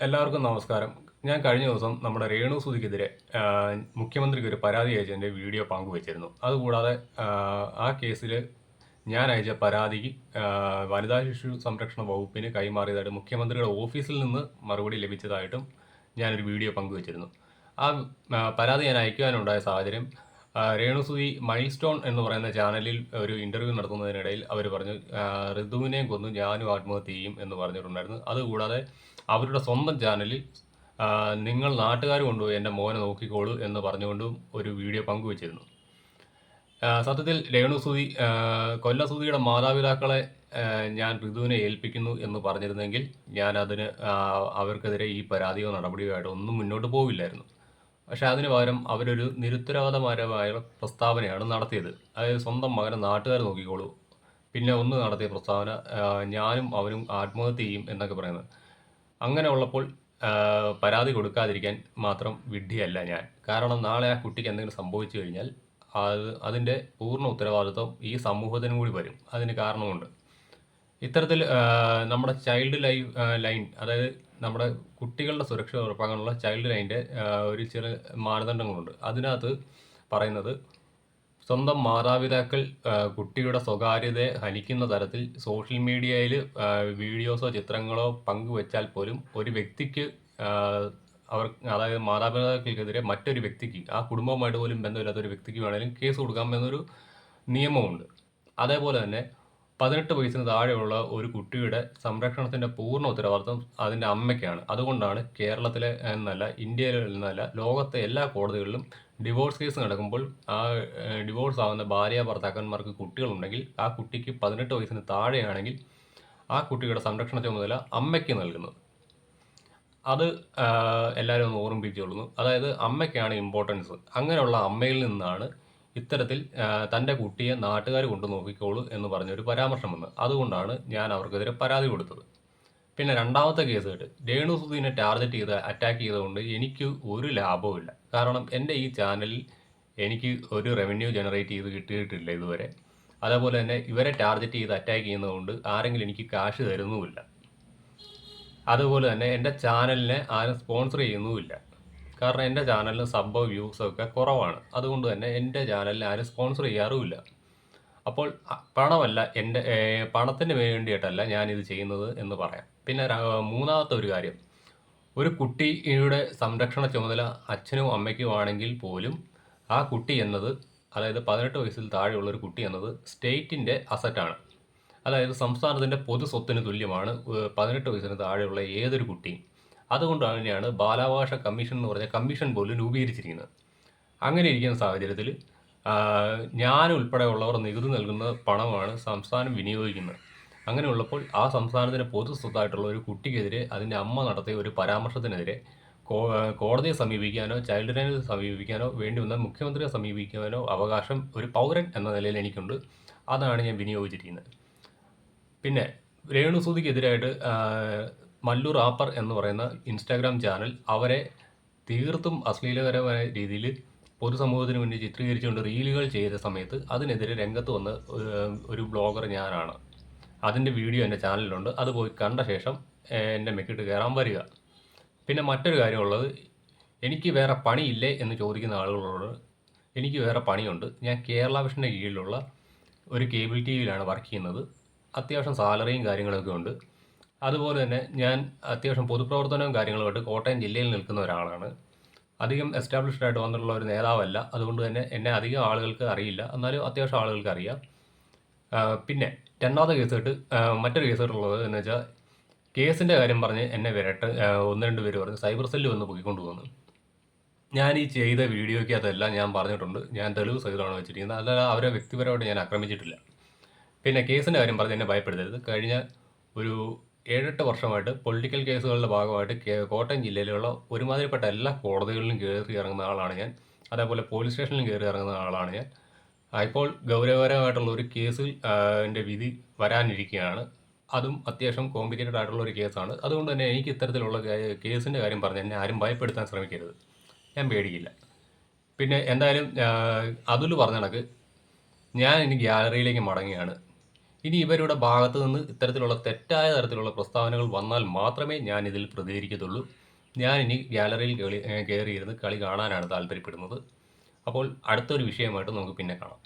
എല്ലാവർക്കും നമസ്കാരം. ഞാൻ കഴിഞ്ഞ ദിവസം നമ്മുടെ രേണു സുധിക്കെതിരെ മുഖ്യമന്ത്രിക്ക് ഒരു പരാതി അയച്ചതിന്റെ വീഡിയോ പങ്കുവച്ചിരുന്നു. അതുകൂടാതെ ആ, കേസിൽ ഞാൻ അയച്ച പരാതി വനിതാ ശിശു സംരക്ഷണ വകുപ്പിന് കൈമാറിയതായിട്ട് മുഖ്യമന്ത്രിയുടെ ഓഫീസിൽ നിന്ന് മറുപടി ലഭിച്ചതായിട്ടും ഞാനൊരു വീഡിയോ പങ്കുവച്ചിരുന്നു. ആ, പരാതി ഞാൻ അയക്കുവാനുണ്ടായ സാഹചര്യം ആ, രേണു സുധി മൈൽ സ്റ്റോൺ എന്ന് പറയുന്ന ചാനലിൽ ഒരു ഇന്റർവ്യൂ നടത്തുന്നതിനിടയിൽ അവർ പറഞ്ഞു ഋതുവിനെ കൊന്നു ഞാനും ആത്മഹത്യ ചെയ്യും എന്ന് പറഞ്ഞിട്ടുണ്ടായിരുന്നു. അതുകൂടാതെ അവരുടെ സ്വന്തം ചാനലിൽ നിങ്ങൾ നാട്ടുകാർ കൊണ്ടുപോയി എന്റെ മോനെ നോക്കിക്കോളൂ എന്ന് പറഞ്ഞുകൊണ്ടും ഒരു വീഡിയോ പങ്കുവച്ചിരുന്നു. സത്യത്തിൽ രേണുസുതി കൊല്ലസുതിയുടെ മാതാപിതാക്കളെ ഞാൻ ഋതുവിനെ ഏൽപ്പിക്കുന്നു എന്ന് പറഞ്ഞിരുന്നെങ്കിൽ ഞാൻ അതിന് അവർക്കെതിരെ ഈ പരാതിയോ നടപടിയോ ആയിട്ട് ഒന്നും മുന്നോട്ട് പോവില്ലായിരുന്നു. പക്ഷെ അതിന് പകരം അവരൊരു നിരുത്തരവാദപരമായ പ്രസ്താവനയാണ് നടത്തിയത്. അതായത് സ്വന്തം മകനെ നാട്ടുകാർ നോക്കിക്കോളൂ. പിന്നെ ഒന്ന് നടത്തിയ പ്രസ്താവന ഞാനും അവരും ആത്മഹത്യ ചെയ്യും എന്നൊക്കെ പറയുന്നത്. അങ്ങനെ ഉള്ളപ്പോൾ പരാതി കൊടുക്കാതിരിക്കാൻ മാത്രം വിഡ്ഢിയല്ല ഞാൻ. കാരണം നാളെ ആ കുട്ടിക്ക് എന്തെങ്കിലും സംഭവിച്ചു കഴിഞ്ഞാൽ അത് അതിന്റെ പൂർണ ഉത്തരവാദിത്വം ഈ സമൂഹത്തിനും കൂടി വരും. അതിന് കാരണമുണ്ട്. ഇത്തരത്തിൽ നമ്മുടെ ചൈൽഡ് ലൈഫ് ലൈൻ അതായത് നമ്മുടെ കുട്ടികളുടെ സുരക്ഷ ഉറപ്പാക്കാനുള്ള ചൈൽഡ് ലൈന്റെ ഒരു ചെറിയ മാനദണ്ഡങ്ങളുണ്ട്. അതിനകത്ത് പറയുന്നത് സ്വന്തം മാതാപിതാക്കൾ കുട്ടിയുടെ സ്വകാര്യതയെ ഹനിക്കുന്ന തരത്തിൽ സോഷ്യൽ മീഡിയയിൽ വീഡിയോസോ ചിത്രങ്ങളോ പങ്കുവെച്ചാൽ പോലും ഒരു വ്യക്തിക്ക് അവർ അതായത് മാതാപിതാക്കൾക്കെതിരെ മറ്റൊരു വ്യക്തിക്ക് ആ കുടുംബവുമായിട്ട് പോലും ബന്ധമില്ലാത്ത ഒരു വ്യക്തിക്ക് വേണമെങ്കിലും കേസ് കൊടുക്കാം എന്നൊരു നിയമമുണ്ട്. അതേപോലെ തന്നെ പതിനെട്ട് വയസ്സിന് താഴെയുള്ള ഒരു കുട്ടിയുടെ സംരക്ഷണത്തിന്റെ പൂർണ ഉത്തരവാദിത്വം അതിന്റെ അമ്മയ്ക്കാണ്. അതുകൊണ്ടാണ് കേരളത്തിലെ എന്നല്ല ഇന്ത്യയിൽ എന്നല്ല ലോകത്തെ എല്ലാ കോടതികളിലും ഡിവോഴ്സ് കേസ് നടക്കുമ്പോൾ ആ ഡിവോഴ്സ് ആവുന്ന ഭാര്യ ഭർത്താക്കന്മാർക്ക് കുട്ടികളുണ്ടെങ്കിൽ ആ കുട്ടിക്ക് പതിനെട്ട് വയസ്സിന് താഴെയാണെങ്കിൽ ആ കുട്ടിയുടെ സംരക്ഷണ ചുമതല അമ്മയ്ക്ക് നൽകുന്നത്. അത് എല്ലാവരും ഒന്ന് ഓർമ്മിപ്പിച്ചുകൊള്ളുന്നു അതായത് അമ്മയ്ക്കാണ് ഇമ്പോർട്ടൻസ് അങ്ങനെയുള്ള അമ്മയിൽ നിന്നാണ് ഇത്തരത്തിൽ തന്റെ കുട്ടിയെ നാട്ടുകാർ കൊണ്ടു നോക്കിക്കോളൂ എന്ന് പറഞ്ഞൊരു പരാമർശം വന്ന് അതുകൊണ്ടാണ് ഞാൻ അവർക്കെതിരെ പരാതി കൊടുത്തത്. പിന്നെ രണ്ടാമത്തെ കേസ് കേട്ട് രേണു സുധീനെ ടാർഗറ്റ് ചെയ്ത് അറ്റാക്ക് ചെയ്തുകൊണ്ട് എനിക്ക് ഒരു ലാഭവുമില്ല കാരണം എന്റെ ഈ ചാനലിൽ എനിക്ക് ഒരു റവന്യൂ ജനറേറ്റ് ചെയ്ത് കിട്ടിയിട്ടില്ല ഇതുവരെ. അതേപോലെ തന്നെ ഇവരെ ടാർഗറ്റ് ചെയ്ത് അറ്റാക്ക് ചെയ്യുന്നതുകൊണ്ട് ആരെങ്കിലും എനിക്ക് കാശ് തരുന്നുമില്ല. അതുപോലെ തന്നെ എന്റെ ചാനലിനെ ആരും സ്പോൺസർ ചെയ്യുന്നുമില്ല. കാരണം എന്റെ ചാനലിൽ സബ് വ്യൂസ് ഒക്കെ കുറവാണ്. അതുകൊണ്ട് തന്നെ എന്റെ ചാനലിൽ ആരും സ്പോൺസർ ചെയ്യാറുമില്ല. അപ്പോൾ പണമല്ല എന്റെ പണത്തിന് വേണ്ടിയിട്ടല്ല ഞാനിത് ചെയ്യുന്നത് എന്ന് പറയാം. പിന്നെ മൂന്നാമത്തെ ഒരു കാര്യം. ഒരു കുട്ടിയുടെ സംരക്ഷണ ചുമതല അച്ഛനും അമ്മയ്ക്കും ആണെങ്കിൽ പോലും ആ കുട്ടി എന്നത് അതായത് പതിനെട്ട് വയസ്സിൽ താഴെയുള്ള ഒരു കുട്ടി എന്നത് സ്റ്റേറ്റിന്റെ അസറ്റാണ്. അതായത് സംസ്ഥാനത്തിന്റെ പൊതു സ്വത്തിന് തുല്യമാണ് പതിനെട്ട് വയസ്സിന് താഴെയുള്ള ഏതൊരു കുട്ടിയും. അതുകൊണ്ട് തന്നെയാണ് ബാലാവകാശ കമ്മീഷൻ എന്ന് പറഞ്ഞ കമ്മീഷൻ പോലും രൂപീകരിച്ചിരിക്കുന്നത്. അങ്ങനെ ഇരിക്കുന്ന സാഹചര്യത്തിൽ ഞാൻ ഉൾപ്പെടെയുള്ളവർ നികുതി നൽകുന്ന പണമാണ് സംസ്ഥാനം വിനിയോഗിക്കുന്നത്. അങ്ങനെയുള്ളപ്പോൾ ആ സംസ്ഥാനത്തിന്റെ പൊതു സ്വത്തായിട്ടുള്ള ഒരു കുട്ടിക്കെതിരെ അതിന്റെ അമ്മ നടത്തിയ ഒരു പരാമർശത്തിനെതിരെ കോടതിയെ സമീപിക്കാനോ ചൈൽഡ് ലൈനിൽ സമീപിക്കാനോ വേണ്ടി വന്ന മുഖ്യമന്ത്രിയെ സമീപിക്കാനോ അവകാശം ഒരു പൗരൻ എന്ന നിലയിൽ എനിക്കുണ്ട്. അതാണ് ഞാൻ വിനിയോഗിച്ചിരിക്കുന്നത്. പിന്നെ രേണു സൂദിക്കെതിരായിട്ട് റാപ്പർ എന്ന് പറയുന്ന ഇൻസ്റ്റാഗ്രാം ചാനൽ അവരെ തീർത്തും അശ്ലീലകരമായ രീതിയിൽ പൊതുസമൂഹത്തിന് മുന്നിൽ ചിത്രീകരിച്ചുകൊണ്ട് റീലുകൾ ചെയ്ത സമയത്ത് അതിനെതിരെ രംഗത്ത് വന്ന ഒരു- ബ്ലോഗർ ഞാനാണ്. അതിന്റെ വീഡിയോ എന്റെ ചാനലിലുണ്ട് അത് പോയി കണ്ട ശേഷം എന്റെ മെക്കിട്ട് കയറാൻ വരിക. പിന്നെ മറ്റൊരു കാര്യമുള്ളത് എനിക്ക് വേറെ പണിയില്ലേ എന്ന് ചോദിക്കുന്ന ആളുകളോട് എനിക്ക് വേറെ പണിയുണ്ട്. ഞാൻ കേരള വിഷന്റെ കീഴിലുള്ള ഒരു കേബിൾ ടി വിയിലാണ് വർക്ക് ചെയ്യുന്നത്. അത്യാവശ്യം സാലറിയും കാര്യങ്ങളൊക്കെ ഉണ്ട്. അതുപോലെ തന്നെ ഞാൻ അത്യാവശ്യം പൊതുപ്രവർത്തനവും കാര്യങ്ങളുമായിട്ട് കോട്ടയം ജില്ലയിൽ നിൽക്കുന്ന ഒരാളാണ്. അധികം എസ്റ്റാബ്ലിഷ്ഡ് ആയിട്ട് വന്നിട്ടുള്ള ഒരു നേതാവല്ല. അതുകൊണ്ട് തന്നെ എന്നെ അധികം ആളുകൾക്ക് അറിയില്ല. എന്നാലും അത്യാവശ്യം ആളുകൾക്ക് അറിയാം. പിന്നെ രണ്ടാമത്തെ കേസായിട്ട് മറ്റൊരു കേസായിട്ടുള്ളത് എന്ന് വെച്ചാൽ കേസിന്റെ കാര്യം പറഞ്ഞ് എന്നെ വിരട്ട് ഒന്ന് രണ്ട് പേര് പറഞ്ഞ് സൈബർ സെല്ലിൽ വന്ന് പൊക്കിക്കൊണ്ട് പോകുന്നു ഞാൻ ഈ ചെയ്ത വീഡിയോയ്ക്ക് വീഡിയോയ്ക്കകത്തെല്ലാം ഞാൻ പറഞ്ഞിട്ടുണ്ട്. ഞാൻ തെളിവ് സഹിതമാണ് വെച്ചിരിക്കുന്നത്. അല്ലാതെ അവരെ വ്യക്തിപരമായിട്ട് ഞാൻ ആക്രമിച്ചിട്ടില്ല. പിന്നെ കേസിന്റെ കാര്യം പറഞ്ഞ് എന്നെ ഭയപ്പെടുത്തരുത്. കഴിഞ്ഞ ഒരു ഏഴെട്ട് വർഷമായിട്ട് പൊളിറ്റിക്കൽ കേസുകളുടെ ഭാഗമായിട്ട് കോട്ടയം ജില്ലയിലുള്ള ഒരുമാതിരിപ്പെട്ട എല്ലാ കോടതികളിലും കയറി ഇറങ്ങുന്ന ആളാണ് ഞാൻ. അതേപോലെ പോലീസ് സ്റ്റേഷനിലും കയറി ഇറങ്ങുന്ന ആളാണ് ഞാൻ. ഇപ്പോൾ ഗൗരവകരമായിട്ടുള്ള ഒരു കേസിൽ എന്റെ ന്റെ വിധി വരാനിരിക്കുകയാണ്. അതും അത്യാവശ്യം കോംപ്ലിക്കേറ്റഡ് ആയിട്ടുള്ള ഒരു കേസാണ്. അതുകൊണ്ട് തന്നെ എനിക്ക് ഇത്തരത്തിലുള്ള കേസിന്റെ കാര്യം പറഞ്ഞ് എന്നെ ആരും ഭയപ്പെടുത്താൻ ശ്രമിക്കരുത്. ഞാൻ പേടിക്കില്ല. പിന്നെ എന്തായാലും അതുൽ പറഞ്ഞ കണക്ക് ഞാൻ ഇനി ഗ്യാലറിയിലേക്ക് മടങ്ങുകയാണ്. ഇനി ഇവരുടെ ഭാഗത്ത് നിന്ന് ഇത്തരത്തിലുള്ള തെറ്റായ തരത്തിലുള്ള പ്രസ്താവനകൾ വന്നാൽ മാത്രമേ ഞാൻ ഇതിൽ പ്രതികരിക്കത്തുള്ളൂ. ഞാൻ ഇനി ഗാലറിയിൽ കളി കയറിയിരുന്ന് കളി കാണാനാണ് താല്പര്യപ്പെടുന്നത്. അപ്പോൾ അടുത്തൊരു വിഷയമായിട്ട് നമുക്ക് പിന്നെ കാണാം.